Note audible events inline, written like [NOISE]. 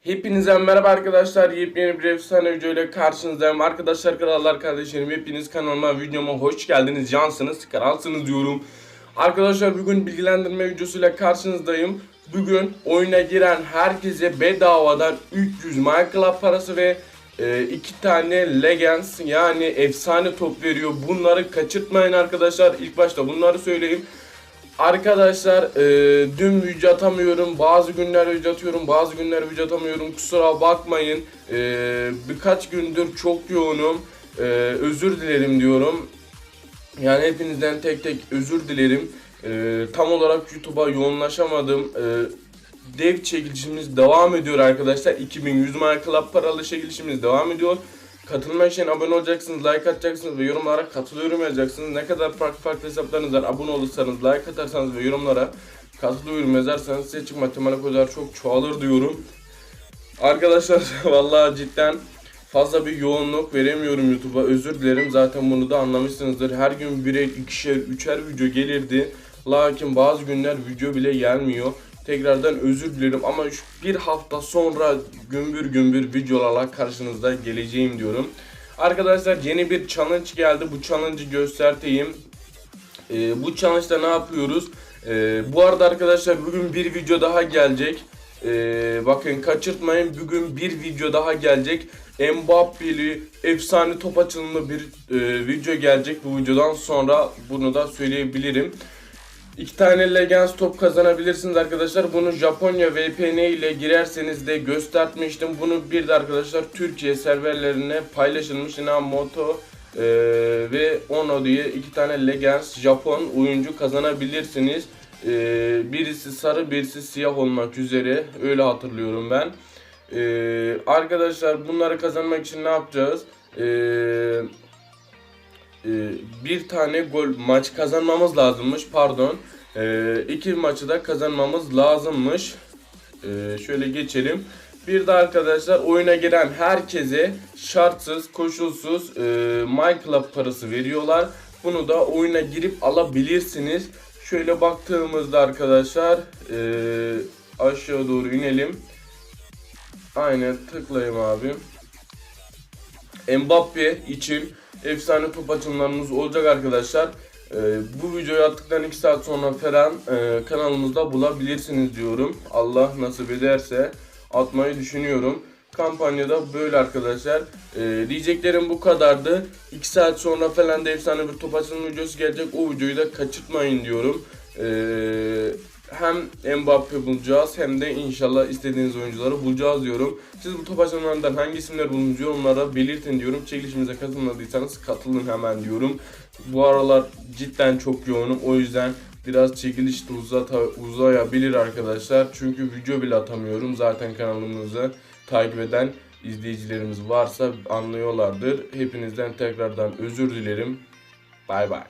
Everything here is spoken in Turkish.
Hepinize merhaba arkadaşlar. Yepyeni bir efsane video karşınızdayım. Arkadaşlar, krallar, kardeşlerim hepiniz kanalıma, videoma hoş geldiniz. Cansınız, kralsınız diyorum. Arkadaşlar bugün bilgilendirme videosuyla karşınızdayım. Bugün oyuna giren herkese bedavadan 300 Minecraft parası ve e, iki tane Legends yani efsane top veriyor. Bunları kaçırtmayın arkadaşlar. İlk başta bunları söyleyeyim. Arkadaşlar e, dün video atamıyorum. Bazı günler video atıyorum. Bazı günler video atamıyorum. Kusura bakmayın. E, birkaç gündür çok yoğunum. E, özür dilerim diyorum. Yani hepinizden tek tek özür dilerim. E, tam olarak YouTube'a yoğunlaşamadım. E, dev çekilişimiz devam ediyor arkadaşlar. 2100 Minecraft paralı çekilişimiz devam ediyor. Katılmak için abone olacaksınız, like atacaksınız ve yorumlara katılıyorum yazacaksınız. Ne kadar farklı farklı hesaplarınız var abone olursanız, like atarsanız ve yorumlara katılıyorum yazarsanız size çıkma ihtimali kadar çok çoğalır diyorum. Arkadaşlar [LAUGHS] vallahi cidden fazla bir yoğunluk veremiyorum YouTube'a. Özür dilerim. Zaten bunu da anlamışsınızdır. Her gün birer, ikişer, üçer video gelirdi. Lakin bazı günler video bile gelmiyor. Tekrardan özür dilerim ama bir hafta sonra gümbür gümbür videolarla karşınızda geleceğim diyorum. Arkadaşlar yeni bir challenge geldi. Bu challenge'ı göstereyim. Ee, bu challenge'da ne yapıyoruz? Ee, bu arada arkadaşlar bugün bir video daha gelecek. Ee, bakın kaçırtmayın bugün bir video daha gelecek. Mbappe'li efsane top açılımlı bir e, video gelecek bu videodan sonra bunu da söyleyebilirim. İki tane Legends top kazanabilirsiniz arkadaşlar. Bunu Japonya VPN ile girerseniz de göstermiştim. Bunu bir de arkadaşlar Türkiye serverlerine paylaşılmış. Inamoto e, ve Ono diye iki tane Legends Japon oyuncu kazanabilirsiniz. E, birisi sarı birisi siyah olmak üzere öyle hatırlıyorum ben. E, arkadaşlar bunları kazanmak için ne yapacağız? Eee e, bir tane gol maç kazanmamız lazımmış pardon. E, iki maçı da kazanmamız lazımmış. E, şöyle geçelim. Bir de arkadaşlar oyuna giren herkese şartsız koşulsuz e, Minecraft parası veriyorlar. Bunu da oyuna girip alabilirsiniz. Şöyle baktığımızda arkadaşlar e, aşağı doğru inelim. Aynen tıklayayım abi Mbappe için efsane top açımlarımız olacak arkadaşlar. Ee, bu videoyu attıktan 2 saat sonra falan e, kanalımızda bulabilirsiniz diyorum. Allah nasip ederse atmayı düşünüyorum. Kampanyada böyle arkadaşlar. Ee, diyeceklerim bu kadardı. 2 saat sonra falan da efsane bir top açılım videosu gelecek. O videoyu da kaçırtmayın diyorum. Ee, hem Mbappe bulacağız hem de inşallah istediğiniz oyuncuları bulacağız diyorum. Siz bu top açılımlarından hangi isimler buldunuz yorumlara belirtin diyorum. Çekilişimize katılmadıysanız katılın hemen diyorum. Bu aralar cidden çok yoğunum o yüzden biraz çekiliş de uzata, uzayabilir arkadaşlar. Çünkü video bile atamıyorum. Zaten kanalımızı takip eden izleyicilerimiz varsa anlıyorlardır. Hepinizden tekrardan özür dilerim. Bay bay.